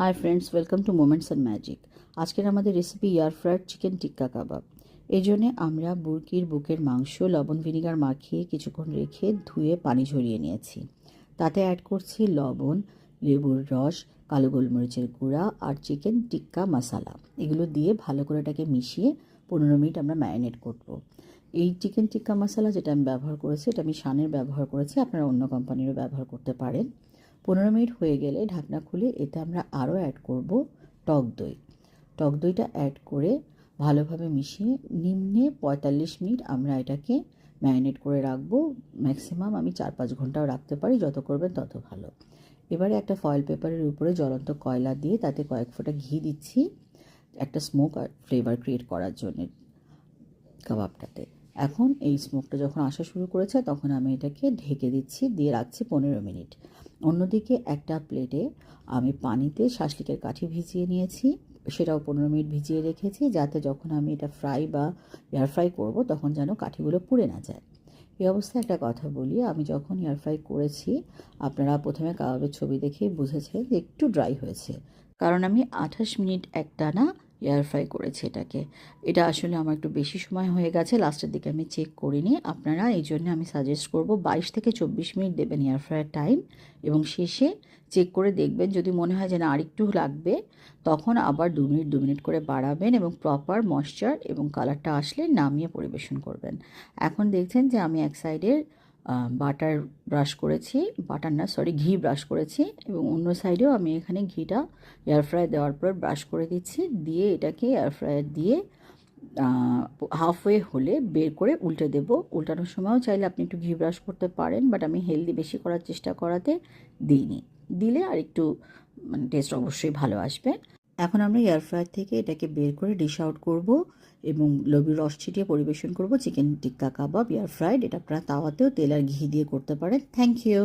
Hi friends welcome to moments and magic আজকের আমাদের recipe air fried chicken tikka kebab এই জন্যে আমরা বুরকির বুকের মাংস, লবণ ভিনিগার মাখিয়ে কিছুক্ষণ রেখে ধুয়ে পানি ঝরিয়ে নিয়েছি। তাতে অ্যাড করছি লবণ, লেবুর রস, কালো গোলমরিচের গুঁড়া আর চিকেন টিক্কা মশালা এগুলো দিয়ে ভালো করে এটাকে মিশিয়ে পনেরো মিনিট আমরা ম্যারিনেট করব। এই চিকেন টিক্কা মশলা যেটা আমি ব্যবহার করেছি, এটা আমি শানের ব্যবহার করেছি, আপনারা অন্য কোম্পানিরও ব্যবহার করতে পারেন। পনেরো মিনিট হয়ে গেলে ঢাকনা খুলে এতে আমরা আরও অ্যাড করব টক দই। টক দইটা অ্যাড করে ভালোভাবে মিশিয়ে নিম্নে পঁয়তাল্লিশ মিনিট আমরা এটাকে ম্যারিনেট করে রাখব। ম্যাক্সিমাম আমি চার পাঁচ ঘন্টাও রাখতে পারি, যত করবেন তত ভালো। এবারে একটা ফয়েল পেপারের উপরে জ্বলন্ত কয়লা দিয়ে তাতে কয়েক ফোঁটা ঘি দিচ্ছি, একটা স্মোক আর ফ্লেভার ক্রিয়েট করার জন্য। কাবাবটাতে। এখন এই স্মোকটা যখন আসা শুরু করেছে, তখন আমি এটাকে ঢেকে দিচ্ছি, দিয়ে রাখছি পনেরো মিনিট। অন্যদিকে একটা প্লেটে আমি পানিতে শাসলিকের কাঠি ভিজিয়ে নিয়েছি। সেটাও পনেরো মিনিট ভিজিয়ে রেখেছি, যাতে যখন আমি এটা ফ্রাই বা এয়ার ফ্রাই করব, তখন যেন কাঠিগুলো পুড়ে না যায়। এই অবস্থায় একটা কথা বলি, আমি যখন এয়ার ফ্রাই করেছি, আপনারা প্রথমে কাবাবের ছবি দেখেই বুঝেছেন যে একটু ড্রাই হয়েছে। কারণ আমি আঠাশ মিনিট একটানা এয়ার ফ্রাই করেছি এটাকে। এটা আসলে আমার একটু বেশি সময় হয়ে গেছে লাস্টের দিকে আমি চেক করিনি। আপনারা এই জন্য আমি সাজেস্ট করব বাইশ থেকে চব্বিশ মিনিট দেবেন এয়ার ফ্রাইয়ের টাইম এবং শেষে চেক করে দেখবেন, যদি মনে হয় যে না আরেকটু লাগবে, তখন আবার দু মিনিট দু মিনিট করে বাড়াবেন এবং প্রপার ময়শ্চার এবং কালারটা আসলে নামিয়ে পরিবেশন করবেন। এখন দেখছেন যে আমি এক সাইডের বাটার ব্রাশ করেছি, বাটার না সরি ঘি ব্রাশ করেছি এবং অন্য সাইডেও আমি এখানে ঘিটা এয়ার ফ্রাই দেওয়ার পর ব্রাশ করে দিচ্ছি। দিয়ে এটাকে এয়ার ফ্রায়ার দিয়ে হাফওয়ে হলে বের করে উল্টে দেব। উল্টানোর সময়ও চাইলে আপনি একটু ঘি ব্রাশ করতে পারেন বাট আমি হেলদি বেশি করার চেষ্টা করাতে দিইনি। দিলে আর একটু মানে টেস্ট অবশ্যই ভালো আসবে। এখন আমরা এয়ার ফ্রায়ার থেকে এটাকে বের করে ডিশ আউট করব এবং লবির রস ছিটিয়ে পরিবেশন করব chicken tikka kebab air fried এটা আপনারা তাওয়াতেও তেল আর ঘি দিয়ে করতে পারেন। Thank you